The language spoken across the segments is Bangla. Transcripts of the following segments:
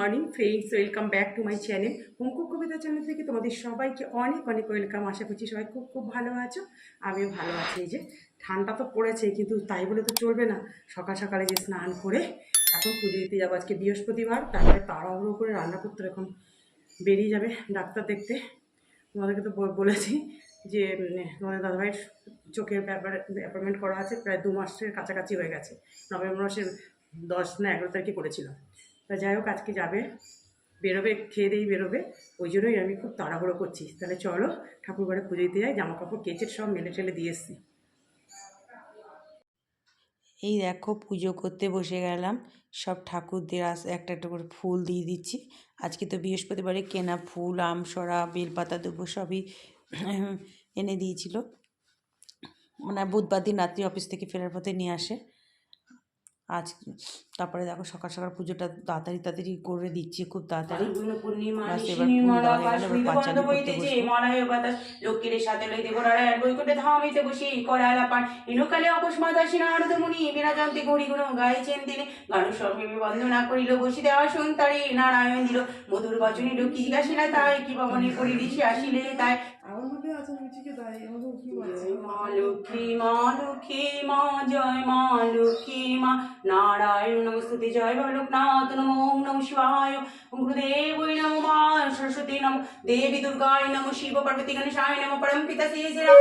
Morning friends welcome back to my channel হুমকু কবিতা চ্যানেল থেকে তোমাদের সবাইকে অনেক অনেক ওয়েলকাম আশা করছি সবাই খুব খুব ভালো আছো। আমিও ভালো আছি। এই যে ঠান্ডা তো পড়েছে, কিন্তু তাই বলে তো চলবে না। সকাল সকালে যে স্নান করে এখন পুজো দিতে যাব আজকে বৃহস্পতিবার, তারপরে তাড়াহুড়ো করে রান্না করতে। এখন বেরিয়ে যাবে ডাক্তার দেখতে। তোমাদেরকে তো বলেছি যে তোমাদের দাদাভাইয়ের চোখের ব্যাপারে অ্যাপয়েন্টমেন্ট করা আছে, প্রায় দু মাসের কাছাকাছি হয়ে গেছে। নভেম্বর মাসের দশ না এগারো তারিখে করেছিল। তা যাই হোক, আজকে যাবে, বেরোবে, খেয়ে দিয়েই বেরোবে। ওই জন্যই আমি খুব তাড়াহুড়ো করছি। তাহলে চলো ঠাকুর ঘরে পুজো দিতে যাই জামা কাপড় কেচে সব মেলে টেলে দিয়ে এসছি। এই দেখো, পুজো করতে বসে গেলাম। সব ঠাকুরদের আস, একটা একটা করে ফুল দিয়ে দিচ্ছি। আজকে তো বৃহস্পতিবারে কেনা ফুল আমসরা বেলপাতা, দেবো সবই এনে দিয়েছিল। মানে বুধবার দিন রাত্রি অফিস থেকে ফেরার পথে নিয়ে আসে। আজ তারপরে দেখো সকাল সকাল পুজোটা তাড়াতাড়ি তাড়াতাড়ি করে দিচ্ছি খুব তাড়াতাড়ি। বাস লক্ষ্মীর সাথে লইতে গোড়ায় বৈকুণ্ঠে ধামিতে করালা পান ইনুকালে বিনা যন্ত্রে গুণ গাইছেন তিনি। গানু বন্দনা করিল দেওয়া নারায়ণ দিল। মধুর বচনে ঢুকি জিজ্ঞাসিলা তাই কি ভবনে করি দিশি আসিলে তাই? লক্ষ্মী মা লক্ষ্মী মা, জয় মা লক্ষ্মী মা। নারায়ণ নমস্তুতি জয় বালকনাথ নম, ওম নম শিবায়। ওম গুরুদেবৈ নমো মা, সরস্বতী নম। দেবী দুর্গায় নম শিব, পার্বতী গণেশায় নম পরম পিতা শ্রী শ্রী রাম।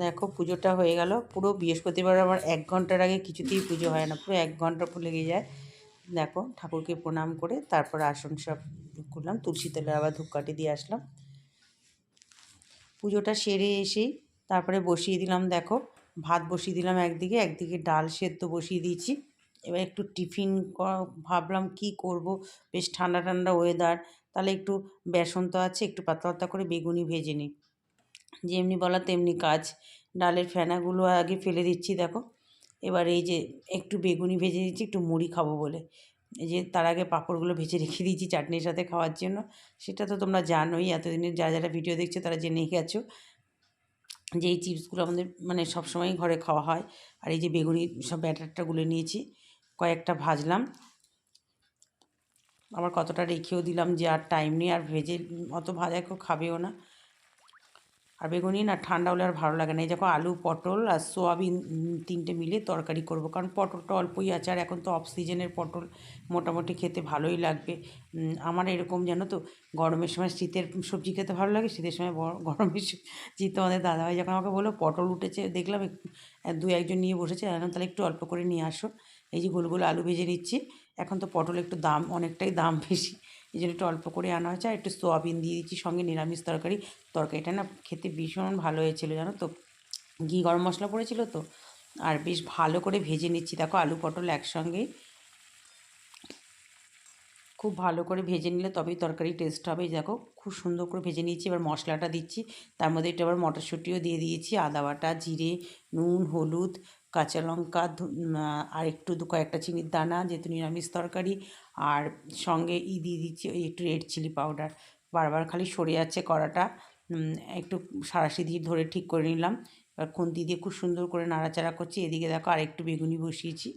দেখো পুজোটা হয়ে গেল। পুরো বৃহস্পতিবার আবার এক ঘণ্টার আগে কিছুতেই পুজো হয় না। পুরো এক ঘণ্টা পুরো লেগে যায়। দেখো, ঠাকুরকে প্রণাম করে তারপর আসন সব করলাম। তুলসী তলায় আবার ধূপকাঠি দিয়ে আসলাম। পুজোটা সেরে এসেই তারপরে বসিয়ে দিলাম, দেখো, ভাত বসিয়ে দিলাম একদিকে একদিকে ডাল সেদ্ধ বসিয়ে দিয়েছি। এবার একটু টিফিন ভাবলাম কি করব? বেশ ঠান্ডা ঠান্ডা ওয়েদার তাহলে একটু বেসন তো আছে, একটু পাতলা পাতলা করে বেগুনি ভেজে নিই। যেমনি বলা তেমনি কাজ। ডালের ফেনাগুলো আগে ফেলে দিচ্ছি, দেখো। এবার এই যে একটু বেগুনি ভেজে দিচ্ছি, একটু মুড়ি খাব বলে। এই যে তার আগে পাঁপড়গুলো ভেজে রেখে দিয়েছি চাটনির সাথে খাওয়ার জন্য। সেটা তো তোমরা জানোই, এতদিনের যারা যারা ভিডিও দেখছ তারা জেনেই গেছো যে এই চিপসগুলো আমাদের মানে সবসময় ঘরে খাওয়া হয়। আর এই যে বেগুনি সব ব্যাটারটা গুলে নিয়েছি, কয়েকটা ভাজলাম। আবার কতটা রেখেও দিলাম যে আর টাইম নেই, আর ভেজে অত ভাজা কেউ খাবেও না। আর বেগুনি না ঠান্ডা হলে আর ভালো লাগে না। এই দেখো আলু, পটল আর সোয়াবিন তিনটে মিলে তরকারি করব। কারণ পটলটা অল্পই আছে আর এখন তো অফ সিজনের পটল মোটামুটি খেতে ভালোই লাগবে। আমার এরকম জানো তো, গরমের সময় শীতের সবজি খেতে ভালো লাগে, শীতের সময় গরমের শীত আমাদের দাদাভাই যখন আমাকে বলল পটল উঠেছে, দেখলাম দু একজন নিয়ে বসেছে তাহলে একটু অল্প করে নিয়ে আসো। এই যে গোল গোল আলু ভেজে নিচ্ছি। এখন তো পটল একটু দাম, অনেকটাই দাম বেশি। এই জন্য একটু অল্প করে আনা হয়েছে। আর একটু সোয়াবিন দিয়ে দিচ্ছি, সঙ্গে নিরামিষ তরকারি। তরকারিটা না খেতে ভীষণ ভালো হয়েছিল, জানো তো? ঘি গরম মশলা পড়েছিল তো? আর বেশ ভালো করে ভেজে নিচ্ছি। দেখো আলু পটল একসঙ্গে। খুব ভালো করে ভেজে নিলে তবেই তরকারি টেস্ট হবে। দেখো, খুব সুন্দর করে ভেজে নিয়েছি। এবার মশলাটা দিচ্ছি। তার মধ্যে একটু আবার মটরশুঁটিও দিয়ে দিয়েছি। আদা বাটা, জিরে, নুন, হলুদ কাঁচা লঙ্কা আর একটু দু কয়েকটা চিনির দানা, যেহেতু নিরামিষ তরকারি, আর সঙ্গে ই দিয়ে দিচ্ছি ওই একটু রেড চিলি পাউডার বারবার খালি সরে যাচ্ছে কড়াটা। একটু সারাশি দিয়ে ধরে ঠিক করে নিলাম। এবার খুন্তি দিয়ে খুব সুন্দর করে নাড়াচাড়া করছি। এদিকে দেখো আর একটু বেগুনি বসিয়েছি।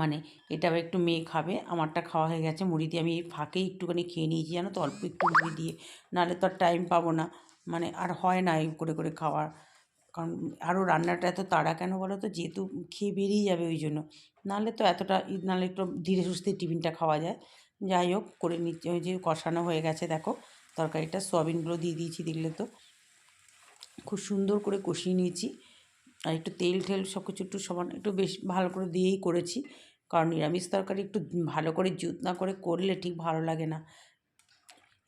মানে এটা একটু মেয়ে খাবে, আমারটা খাওয়া হয়ে গেছে। মুড়ি দিয়ে আমি ফাঁকেই একটুখানি খেয়ে নিয়েছি জানো তো, অল্প একটু মুড়ি দিয়ে। নাহলে তো আর টাইম পাবো না। মানে আর হয় না এই করে করে খাওয়ার। কারণ আরও রান্নাটা এত তাড়া কেন বলো তো? যেহেতু খেয়ে বেরিয়ে যাবে ওই জন্য নাহলে তো এতটা নাহলে একটু ধীরে সুস্থে টিফিনটা খাওয়া যায়। যাই হোক, করে নিচ্ছি। ওই যে কষানো হয়ে গেছে, দেখো। তরকারিটা সোয়াবিনগুলো দিয়ে দিয়েছি, দেখলে তো। খুব সুন্দর করে কষিয়ে নিয়েছি। আর একটু তেল ঠেল সব কিছু একটু সমান, একটু বেশ ভালো করে দিয়েই করেছি। কারণ নিরামিষ তরকারি একটু ভালো করে জুত না করে করলে ঠিক ভালো লাগে না।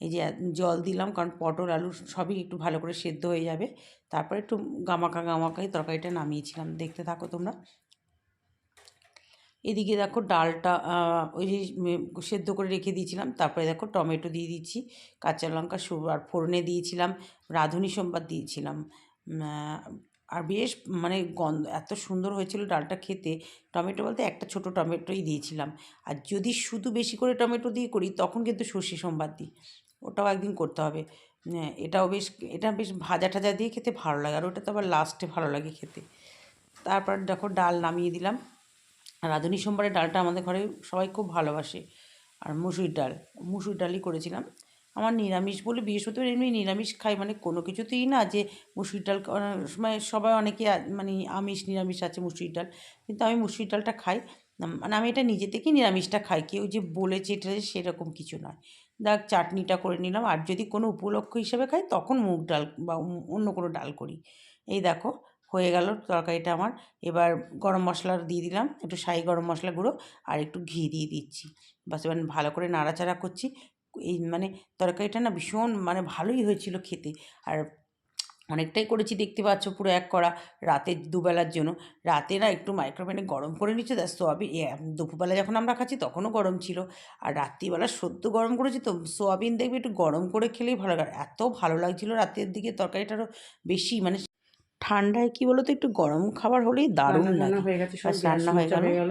এই যে জল দিলাম কারণ পটল, আলু সবই একটু ভালো করে সেদ্ধ হয়ে যাবে। তারপরে একটু গামাকা গামাকাই তরকারিটা নামিয়েছিলাম। দেখতে থাকো তোমরা। এদিকে দেখো ডালটা ওই যে সেদ্ধ করে রেখে দিয়েছিলাম। তারপরে দেখো টমেটো দিয়ে দিচ্ছি, কাঁচা লঙ্কা আর ফোড়নে দিয়েছিলাম, রাঁধুনি সোমবার দিয়েছিলাম। আর বেশ মানে গন্ধ, এত সুন্দর হয়েছিল ডালটা খেতে। টমেটো বলতে একটা ছোট টমেটোই দিয়েছিলাম। আর যদি শুধু বেশি করে টমেটো দিয়ে করি, তখন কিন্তু সর্ষে সোমবার দিই। ওটাও একদিন করতে হবে। হ্যাঁ, এটাও বেশ এটা বেশ ভাজা ঠাজা দিয়ে খেতে ভালো লাগে আর ওটা তো আবার লাস্টে ভালো লাগে খেতে। তারপর দেখো ডাল নামিয়ে দিলাম। রাঁধুনি সোমবারের ডালটা আমাদের ঘরে সবাই খুব ভালোবাসে। আর মুসুর ডাল মুসুর ডালই করেছিলাম। আমার নিরামিষ বলে বৃহস্পতিবার এমনি নিরামিষ খাই মানে কোনো কিছুতেই না যে মুসুর ডাল সময় সবাই অনেকে মানে আমিষ নিরামিষ আছে মুসুর ডাল। কিন্তু আমি মুসুর ডালটা খাই। মানে আমি এটা নিজে থেকেই নিরামিষটা খাই। কেউ যে বলেছে এটা সেরকম কিছু নয়। দেখ চাটনিটা করে নিলাম। আর যদি কোনো উপলক্ষ হিসেবে খাই, তখন মুগ ডাল বা অন্য- কোনো ডাল করি। এই দেখো, হয়ে গেল তরকারিটা আমার। এবার গরম মশলা দিয়ে দিলাম, একটু সাই গরম মশলা গুঁড়ো আর একটু ঘি দিয়ে দিচ্ছি। বাস এবার ভালো করে নাড়াচাড়া করছি। এই মানে তরকারিটা না ভীষণ মানে ভালোই হয়েছিল খেতে। আর অনেকটাই করেছি দেখতে পাচ্ছ পুরো এক করা রাতে দুবেলার জন্য। রাতে না একটু মাইক্রোওভেনে গরম করে নিচ্ছে তা সোয়াবিন দুপুরবেলা যখন আমরা খাচ্ছি তখনও গরম ছিল। আর রাত্রিবেলা সদ্য গরম করেছি তো সোয়াবিন দেখবে একটু গরম করে খেলেই ভালো লাগে। এত ভালো লাগছিল রাতের দিকে তরকারিটারও বেশি মানে ঠান্ডায় কি বলতো একটু গরম খাবার হলেই দারুণ লাগে। হয়ে গেছে রান্না হয়ে গেল।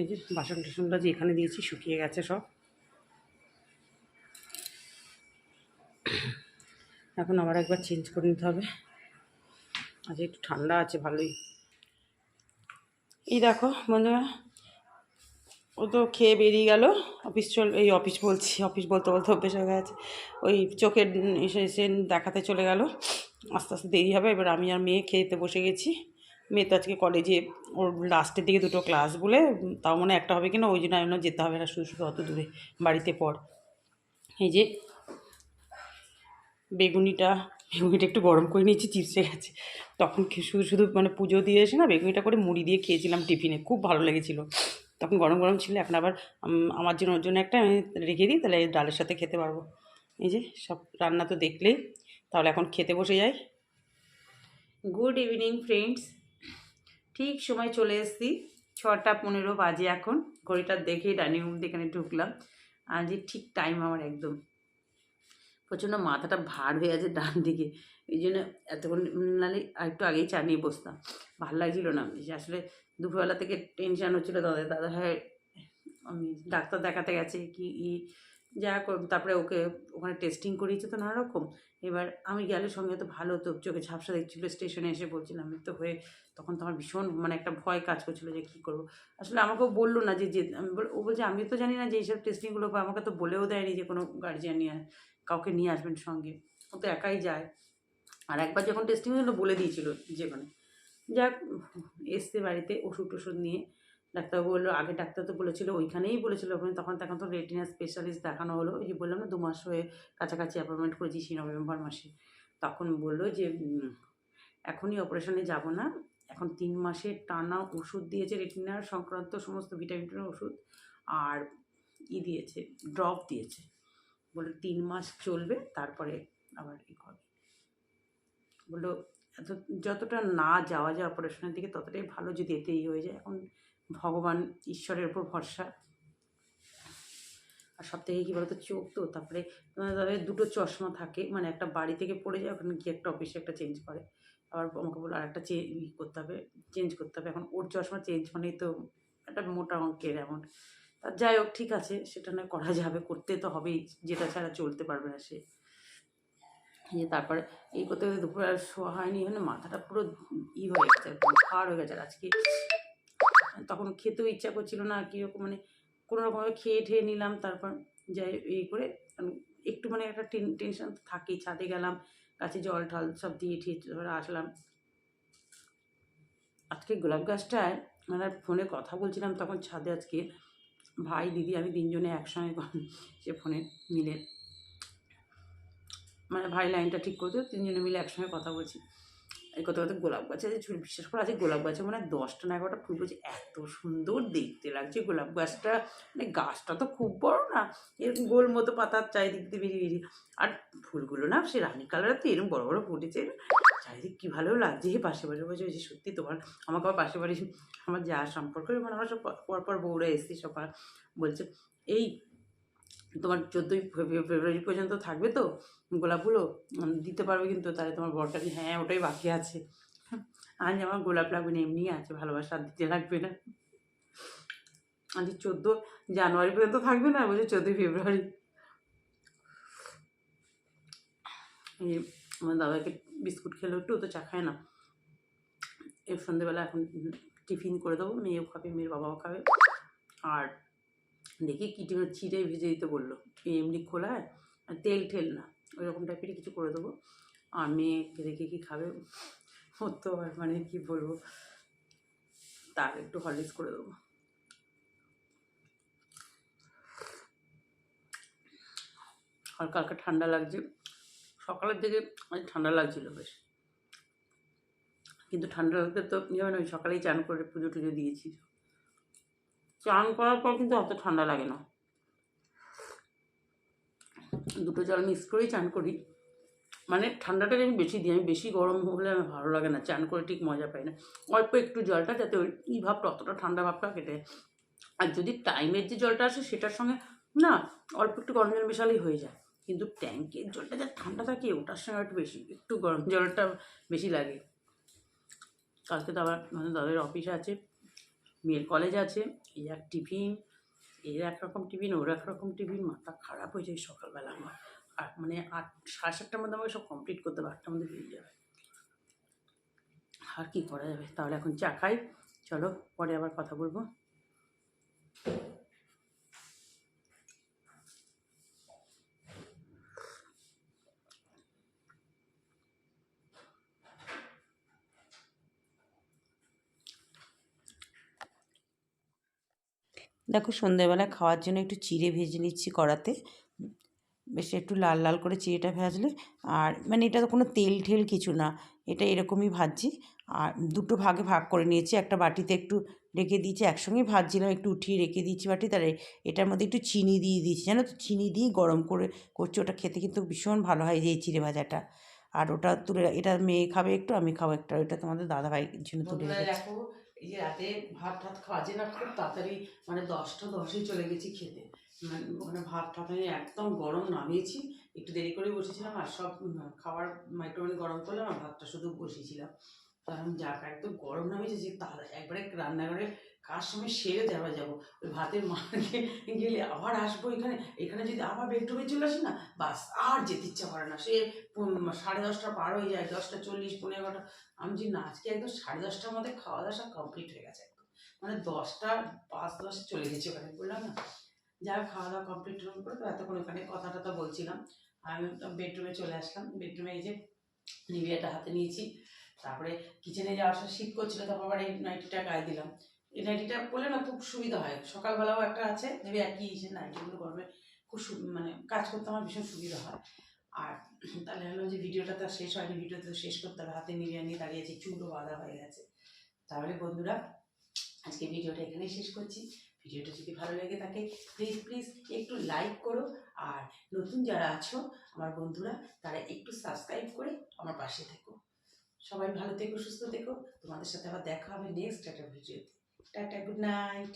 এই যে বাসন টাসনটা যে এখানে দিয়েছি শুকিয়ে গেছে সব। এখন আবার একবার চেঞ্জ করে নিতে হবে। আজ একটু ঠান্ডা আছে, ভালোই। এই দেখো বন্ধুরা, ও তো খেয়ে বেরিয়ে গেল। অফিস চল, এই অফিস বলছি, অফিস বলতে বলতে অভ্যেস হয়ে গেছে। ওই চোখের এসে এসে দেখাতে চলে গেল। আস্তে আস্তে দেরি হবে, এবার আমি আর মেয়ে খেতে বসে গেছি। মেয়ে তো আজকে কলেজে ওর লাস্টের দিকে দুটো ক্লাস বলে, তাও মনে একটা হবে কিনা, ওই জন্য যেতে হবে না, শুধু শুধু অত দূরে, বাড়িতে পড় এই যে বেগুনিটা বেগুনিটা একটু গরম করে নিয়েছি, চিপসে গেছে। তখন শুধু শুধু মানে পুজো দিয়ে এসে না বেগুনিটা করে মুড়ি দিয়ে খেয়েছিলাম টিফিনে। খুব ভালো লেগেছিলো। তখন গরম গরম ছিল, এখন আবার আমার জন্য, ওর জন্য একটা আমি রেখে দিই, তাহলে ডালের সাথে খেতে পারব। এই যে, সব রান্না তো দেখলেই। তাহলে এখন খেতে বসে যাই। Good evening, friends. ঠিক সময় চলে এসেছি, ছটা পনেরো বাজে এখন। ঘড়িটা দেখেই ডাইনিং রুম এখানে ঢুকলাম। যে ঠিক টাইম আমার একদম। প্রচণ্ড মাথাটা ভার হয়ে আছে ডান দিকে। এই জন্য এতক্ষণ নালে একটু আগেই চা নিয়ে বসতাম। ভালো লাগছিল না। আসলে দুপুরবেলা থেকে টেনশান হচ্ছিল দাদা দাদা হ্যাঁ আমি ডাক্তার দেখাতে গেছে কি ই, যা তারপরে ওকে ওখানে টেস্টিং করিয়েছে তো নানা রকম এবার আমি গেলে সঙ্গে তো ভালো হতো, চোখে ঝাপসা দেখছিল স্টেশনে এসে বলছিলাম আমি তো হয়ে, তখন তো আমার ভীষণ মানে একটা ভয় কাজ করছিল যে কী করব? আসলে আমাকেও বলল না যে আমি ও বলছে আমি তো জানি না যে এইসব টেস্টিংগুলো আমাকে তো বলেও দেয়নি যে কোনো গার্জিয়ান নিয়ে কাউকে নিয়ে আসবেন সঙ্গে, ও তো একাই যায়। আর একবার যখন টেস্টিং হলো বলে দিয়েছিল যেখানে, যাক, এসছে বাড়িতে ওষুধ টষুধ নিয়ে। ডাক্তারবাবু বলল, আগে ডাক্তার তো বলেছিল, ওইখানেই বলেছিল ওখানে। তখন তখন তো রেটিনা স্পেশালিস্ট দেখানো হলো। ওই যে বললাম না দু মাস হয়ে কাছাকাছি অ্যাপয়েন্টমেন্ট করেছি, সেই নভেম্বর মাসে। তখন বলল যে এখনই অপারেশনে যাব না। এখন তিন মাসের টানা ওষুধ দিয়েছে রেটিনার সংক্রান্ত সমস্ত ভিটামিনের ওষুধ, আর ই দিয়েছে ড্রপ দিয়েছে। বলে তিন মাস চলবে, তারপরে আবার ই হবে বলল, এত, যতটা না যাওয়া যায় অপারেশনের দিকে ততটাই ভালো যদি এতেই হয়ে যায়। এখন ভগবান ঈশ্বরের উপর ভরসা। আর সব থেকে কী বলতো, চোখ তো, তারপরে তাদের দুটো চশমা থাকে মানে একটা বাড়ি থেকে পড়ে যায়, ওখানে গিয়ে একটা অফিসে একটা চেঞ্জ করে। আবার আমাকে বলল আর একটা চে ই করতে হবে চেঞ্জ করতে হবে। এখন ওর চশমা চেঞ্জ মানেই তো একটা মোটা অঙ্কের অ্যামাউন্ট যাই হোক, ঠিক আছে, সেটা নয়, করা যাবে, করতে তো হবেই, যেটা ছাড়া চলতে পারবে না সে। যে তারপরে এই করতে করতে দুপুরে আর শোয়া হয়নি মানে মাথাটা পুরো ই হয়ে গেছে, একদম খাওয়ার হয়ে গেছে। আর আজকে তখন খেতেও ইচ্ছা করছিল না, কীরকম মানে কোনো রকমভাবে খেয়ে ঠেয়ে নিলাম, তারপর যাই এই করে একটু মানে একটা টেনশন তো থাকেই, ছাদে গেলাম, গাছে জল ঠল সব দিয়ে ঠিয়ে আসলাম। আজকে গোলাপ গাছটায় মানে ফোনে কথা বলছিলাম, তখন ছাদে আজকে ভাই, দিদি, আমি তিনজনে একসঙ্গে সে ফোনে মিলে। মানে ভাই লাইনটা ঠিক করতে, তিনজনে মিলে একসঙ্গে কথা বলছি। এই কথা কথা গোলাপ গাছে ঝুল বিশেষ করে আছে, গোলাপ গাছে মানে দশটা না এগারোটা ফুল বলছে এত সুন্দর দেখতে লাগছে গোলাপ গাছটা। মানে গাছটা তো খুব বড় না, এরকম গোল মতো পাতার চারিদিক দিয়ে বেরিয়ে বেরিয়ে। আর ফুলগুলো না, সে রানী কালারের তো এরকম বড় বড় ফুটেছে চারিদিক কী ভালো লাগছে হে পাশে বাড়ি বলছে যে সত্যি তোমার। আমাকে আবার পাশে বাড়ি, আমার যা সম্পর্ক মানে আমরা সব পরপর পর বউরা এসেছি সবার। বলছে, এই তোমার চোদ্দোই ফেব্রুয়ারি পর্যন্ত থাকবে তো গোলাপগুলো? দিতে পারবে কিন্তু, তাহলে তোমার বরটা হ্যাঁ ওটাই বাকি আছে। আজ আমার গোলাপ লাগবে না এমনি আছে, ভালোবাসা দিতে লাগবে না। আজ চোদ্দ জানুয়ারি পর্যন্ত থাকবে না, বলছে চোদ্দোই ফেব্রুয়ারি। আমার দাদাকে বিস্কুট খেলো একটু তো চা খায় না। এর সন্ধেবেলা এখন টিফিন করে দেবো, মেয়েও খাবে, মেয়ের বাবাও খাবে। আর দেখি কি টিফিন চিড়ে ভেজে দিতে বলল। এমনি খোলায় আর তেল ঠেল না ওই রকম টাইপেরই কিছু করে দেবো। আর মেয়েকে দেখে কি খাবে? ওর তো মানে কি বলব? তার একটু হরলিক্স করে দেবো। হালকা হালকা ঠান্ডা লাগছে। সকালের দিকে আজ ঠান্ডা লাগছিল বেশ। কিন্তু ঠান্ডা লাগতে তো যেমন আমি সকালেই চান করে পুজো টুজো দিয়েছি। চান করার পর কিন্তু অত ঠান্ডা লাগে না। দুটো জল মিক্স করেই চান করি। মানে ঠান্ডাটা আমি বেশি দিই, আমি বেশি গরম হলে আমার ভালো লাগে না, চান করে ঠিক মজা পাই না। অল্প একটু জলটা যাতে ওই ই ভাবটা, অতটা ঠান্ডা ভাবটা কেটে আর যদি টাইমের যে জলটা আসে, সেটার সঙ্গে না অল্প একটু গরম জল মেশালেই হয়ে যায়। কিন্তু ট্যাঙ্কের জলটা যা ঠান্ডা থাকে, ওটার সঙ্গে একটু বেশি, একটু গরম জলটা বেশি লাগে। কালকে তো আবার দাদার অফিস আছে। মেয়ের কলেজ আছে, এই এক টিফিন এর একরকম টিফিন ওর একরকম টিফিন, মাথা খারাপ হয়ে যায় সকালবেলা আমার। আর মানে আট, সাড়ে সাতটার মধ্যে আমাকে সব কমপ্লিট করতে হবে, আটটার মধ্যে বেরিয়ে যাবে। আর কী করা যাবে? তাহলে এখন চা খাই, চলো পরে আবার কথা বলব। দেখো সন্ধ্যেবেলা খাওয়ার জন্য একটু চিড়ে ভেজে নিচ্ছি কড়াতে। বেশ একটু লাল লাল করে চিড়েটা ভাজলে আর মানে এটা তো কোনো তেল ঠেল কিছু না এটা এরকমই ভাজছি। আর দুটো ভাগে ভাগ করে নিয়েছি একটা বাটিতে একটু রেখে দিয়েছি একসঙ্গেই ভাজছিলাম একটু উঠিয়ে রেখে দিয়েছি বাটি তার এটার মধ্যে একটু চিনি দিয়ে দিয়েছি জানো তো? চিনি দিয়ে গরম করে করছি ওটা খেতে কিন্তু ভীষণ ভালো হয় যে এই চিড়ে ভাজাটা। আর ওটা তুলে এটা মেয়ে খাবে একটু আমি খাব একটা ওটা তোমাদের দাদাভাইয়ের জন্য তুলে রেখেছি। এই যে রাতে ভাত টাত খাওয়া যে না খুব তাড়াতাড়ি মানে দশটা দশেই চলে গেছি খেতে। মানে ওখানে ভাত টাত আমি একদম গরম নামিয়েছি, একটু দেরি করে বসেছিলাম আর সব খাবার মাইক্রোওয়েভ গরম করলাম আর ভাতটা শুধু বসিয়েছিলাম। কারণ যাক একদম গরম নামিয়েছে যে তার একবারে রান্নাঘরে কার সময় সেরে দেওয়া যাব? ওই ভাতের মাকে গেলে আবার আসব এখানে? এখানে যদি আবার বেডরুমে চলে আসি না? বাস, আর যেতে ইচ্ছা করে না। সে সাড়ে দশটা পার হয়ে যায়, দশটা চল্লিশ, পনেরো এগারোটা আমি যে না, আজকে একদম সাড়ে দশটার মধ্যে খাওয়া দাওয়া সব কমপ্লিট হয়ে গেছে একদম। মানে দশটা, পাঁচ দশে চলে গেছি ওখানে বললাম না? যা খাওয়া দাওয়া কমপ্লিট হয়ে করে তো এতক্ষণ ওখানে কথা টথা বলছিলাম আমি বেডরুমে চলে আসলাম। বেডরুমে এই যে নিভিয়াটা হাতে নিয়েছি। তারপরে কিচেনে যাওয়ার সময় শীত করছিল, তারপর আবার এই নাইটিটা গায়ে দিলাম। এই নাইটিটা পরলে না খুব সুবিধা হয়। সকালবেলাও একটা আছে দেখবি একই সে নাইটিগুলো গরমে খুব মানে কাজ করতে আমার ভীষণ সুবিধা হয়। আর তাহলে হলো যে ভিডিওটা তো শেষ হয়নি ভিডিওটা তো শেষ করতে হবে, হাতে নিয়ে নিয়ে দাঁড়িয়ে আছি, চুলও বাঁধা হয়ে গেছে। তাহলে বন্ধুরা, আজকে ভিডিওটা এখানেই শেষ করছি। ভিডিওটা যদি ভালো লেগে থাকে প্লিজ প্লিজ একটু লাইক করো। আর নতুন যারা আছো, আমার বন্ধুরা, তারা একটু সাবস্ক্রাইব করে আমার পাশে থেকো। সবাই ভালো থেকো, সুস্থ থেকো। তোমাদের সাথে আবার দেখা হবে নেক্সট একটা ভিডিওতে। Tata good night